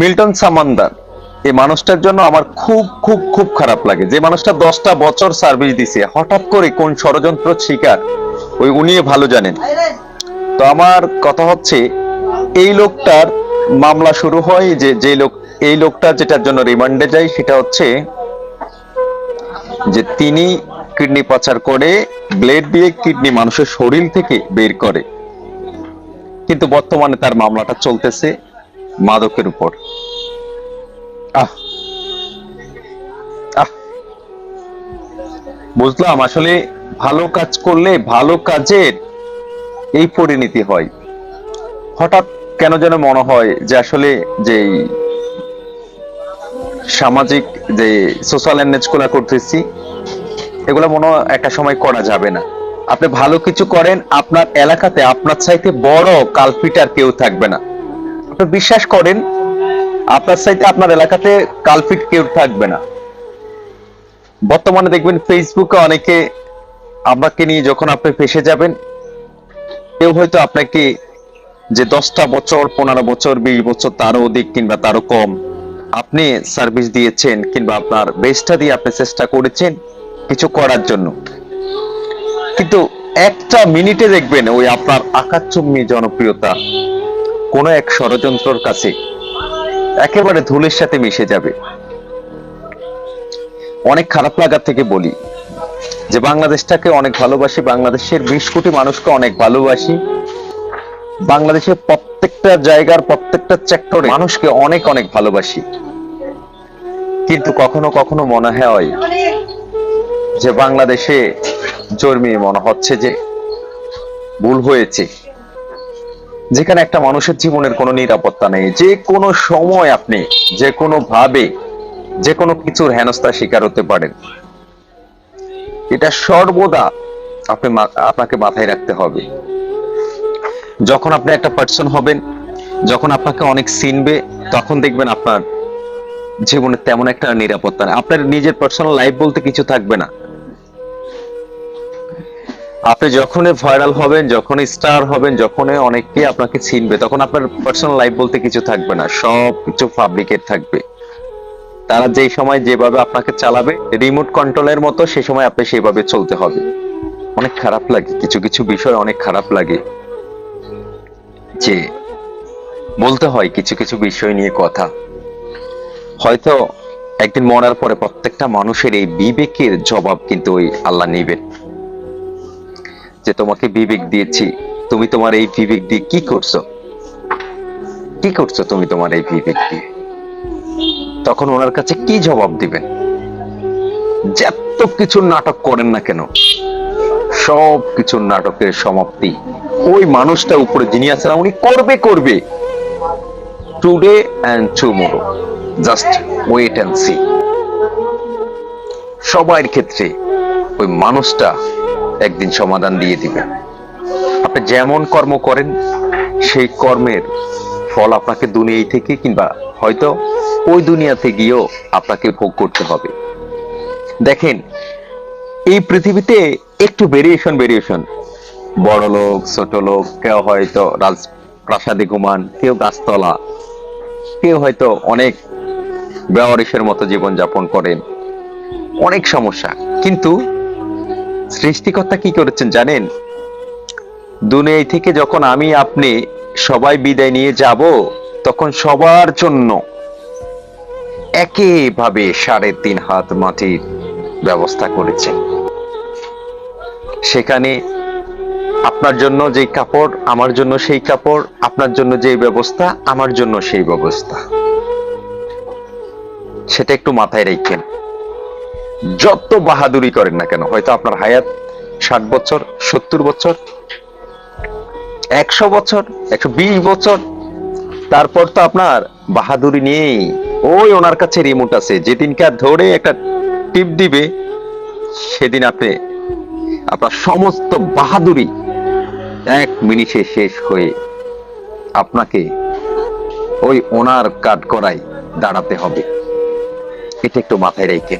Milton সামান্দার, এই মানুষটার জন্য আমার খুব খুব খুব খারাপ লাগে। যে মানুষটা দশটা বছর সার্ভিস দিছে, হঠাৎ করে কোন ষড়যন্ত্র শিকার, ওই উনি ভালো জানেন। তো আমার কথা হচ্ছে, এই লোকটার মামলা শুরু হয় যে যে লোক, এই লোকটা যেটার জন্য রিমান্ডে যায় সেটা হচ্ছে যে তিনি কিডনি পাচার করে, ব্লেড দিয়ে কিডনি মানুষের শরীর থেকে বের করে। কিন্তু বর্তমানে তার মামলাটা চলতেছে মাদকের উপর। আহ। বুঝলাম, আসলে ভালো কাজ করলে ভালো কাজের এই পরিণতি হয়। হঠাৎ কেন যেন মনে হয় যে আসলে যে সামাজিক যে সোশ্যালগুলা করতেছি, এগুলো মনে হয় একটা সময় করা যাবে না। আপনি ভালো কিছু করেন, আপনার এলাকাতে আপনার চাইতে বড় কালপিটার কেউ থাকবে না। আপনি বিশ্বাস করেন আপনার চাইতে আপনার এলাকাতে কালপিট কেউ থাকবে না। বর্তমানে দেখবেন ফেসবুকে অনেকে আপনাকে নিয়ে যখন আপনি ফেসে যাবেন, কেউ হয়তো আপনাকে যে দশটা বছর, পনেরো বছর, বিশ বছর, তারও অধিক কিংবা তারও কম আপনি সার্ভিস দিয়েছেন কিংবা আপনার বেস্টটা দিয়ে আপনি চেষ্টা করেছেন কিছু করার জন্য। কিন্তু একটা মিনিটে দেখবেন ওই আপনার আকাশচুম্বী জনপ্রিয়তা কোনো এক ষড়যন্ত্রর কাছে একেবারে ধুলের সাথে মিশে যাবে। অনেক খারাপ লাগার থেকে বলি যে বাংলাদেশটাকে অনেক ভালোবাসি, বাংলাদেশের বিশ কোটি মানুষকে অনেক ভালোবাসি। বাংলাদেশের প্রত্যেকটা জায়গার, প্রত্যেকটা সেক্টরে মানুষকে অনেক অনেক ভালোবাসি। কিন্তু কখনো কখনো মনে হয় যে বাংলাদেশে জন্মিয়ে মনে হচ্ছে যে ভুল হয়েছে। যেখানে একটা মানুষের জীবনের কোনো নিরাপত্তা নেই, যে কোনো সময় আপনি যে কোনো ভাবে যে কোনো কিছুর হেনস্থার শিকার হতে পারেন। এটা সর্বদা আপনি আপনাকে মাথায় রাখতে হবে। যখন আপনি একটা পার্সন হবেন, যখন আপনাকে অনেক চিনবে, তখন দেখবেন আপনার জীবনে তেমন একটা নিরাপত্তা নেই। আপনার নিজের পার্সোনাল লাইফ বলতে কিছু থাকবে না। আপনি যখনই ভাইরাল হবেন, যখনই স্টার হবেন, যখনই অনেকে আপনাকে চিনবে, তখন আপনার পার্সোনাল লাইফ বলতে কিছু থাকবে না, সব কিছু ফাব্রিকেট থাকবে। তারা যেই সময় যেভাবে আপনাকে চালাবে রিমোট কন্ট্রোলের মতো সে সময় আপনি সেইভাবে চলতে হবে। অনেক খারাপ লাগে, কিছু কিছু বিষয় অনেক খারাপ লাগে। যে বলতে হয় কিছু কিছু বিষয় নিয়ে কথা। হয়তো একদিন মরার পরে প্রত্যেকটা মানুষের এই বিবেকের জবাব কিন্তু ওই আল্লাহ নেবেন। যে তোমাকে বিবেক দিয়েছি, তুমি তোমার এই বিবেক দিয়ে কি করছ? কি করছ তুমি তোমার এই বিবেক দিয়ে? তখন ওনার কাছে কি জবাব দিবেন? যত কিছু নাটক করেন না কেন সব কিছুর নাটকের সমাপ্তি ওই মানুষটা উপরে যিনি আছেন, উনি করবে করবে। Today and tomorrow just wait and see সবার ক্ষেত্রে ওই মানুষটা একদিন সমাধান দিয়ে দিবে। আপনি যেমন কর্ম করেন, সেই কর্মের ফল আপনাকে দুনিয়ায় থেকে কিংবা হয়তো ওই দুনিয়াতে গিয়েও আপনাকে ভোগ করতে হবে। দেখেন, এই পৃথিবীতে একটু ভেরিয়েশন ভেরিয়েশন বড় লোক, ছোট লোক, কেউ হয়তো রাজ প্রাসাদে ঘুমান, কেউ গাছতলা, কেউ হয়তো অনেক বেওয়ারিশের মতো জীবন যাপন করেন। অনেক সমস্যা। কিন্তু সৃষ্টিকর্তা কি করেছেন জানেন? দুনিয়া থেকে যখন আমি আপনি সবাই বিদায় নিয়ে যাব, তখন সবার জন্য একইভাবে সাড়ে তিন হাত মাটির ব্যবস্থা করেছেন। সেখানে আপনার জন্য যে কাপড়, আমার জন্য সেই কাপড়, আপনার জন্য যে ব্যবস্থা, আমার জন্য সেই ব্যবস্থা। সেটা একটু মাথায় রেখেন। যত বাহাদুরি করেন না কেন, হয়তো আপনার হায়াত ষাট বছর, সত্তর বছর, একশো বছর, একশো বিশ বছর, তারপর তো আপনার বাহাদুরি নেই। ওই ওনার কাছে রিমোট আছে যেদিনকার ধরে একটা টিপ দিবে, সেদিন আপনি, আপনার সমস্ত বাহাদুরি এক মিনিটে শেষ হয়ে আপনাকে ওই ওনার কাঠ করাই দাঁড়াতে হবে। এটা একটু মাথায় রেখে